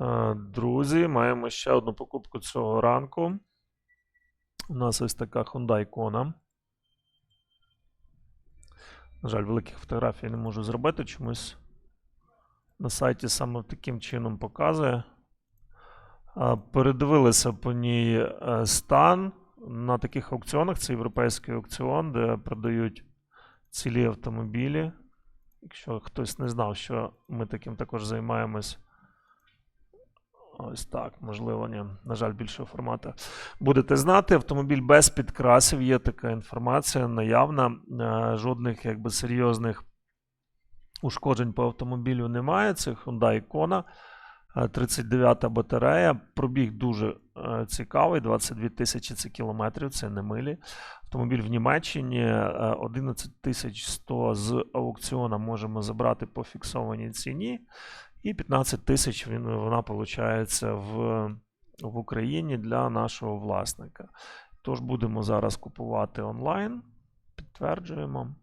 Е, Друзі, маємо ще одну покупку цього ранку. У нас ось така Hyundai Kona. На жаль, великих фотографій не можу зробити чомусь. На сайті саме таким чином показує. Передивилися по ній е, стан на таких аукціонах. Це європейський аукціон, де продають цілі автомобілі. Якщо хтось не знав, що ми таким також займаємось. Ось так, можливо, ні. На жаль, більшого формату. Будете знати, автомобіль без підкрасів, є така інформація наявна. Е, Жодних якби серйозних ушкоджень по автомобілю немає. Це Hyundai Kona. Е, 39 батарея. Пробіг дуже е, цікавий. 22 тисячі це кілометрів, це не милі. Автомобіль в Німеччині е, 11 тисяч 100 з аукціона можемо забрати по фіксованій ціні. І 15 тисяч вона виходить в, в Україні для нашого власника. Тож будемо зараз купувати онлайн. Підтверджуємо.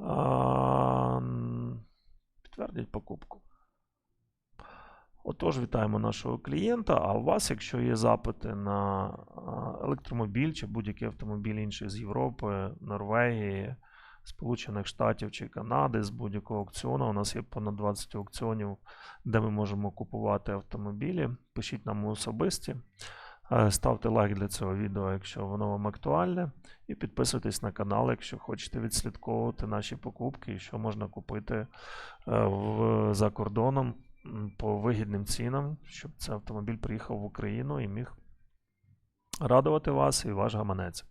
М, покупку. Отож, вітаємо нашого клієнта. А у вас, якщо є запити на електромобіль чи будь-який автомобіль інший з Європи, Норвегії, Сполучених Штатів чи Канади з будь-якого аукціону. У нас є понад 20 аукціонів, де ми можемо купувати автомобілі. Пишіть нам особисті. Е, Ставте лайк для цього відео, якщо воно вам актуальне. І підписуйтесь на канал, якщо хочете відслідковувати наші покупки і що можна купити е, в, за кордоном по вигідним цінам, щоб цей автомобіль приїхав в Україну і міг радувати вас і ваш гаманець.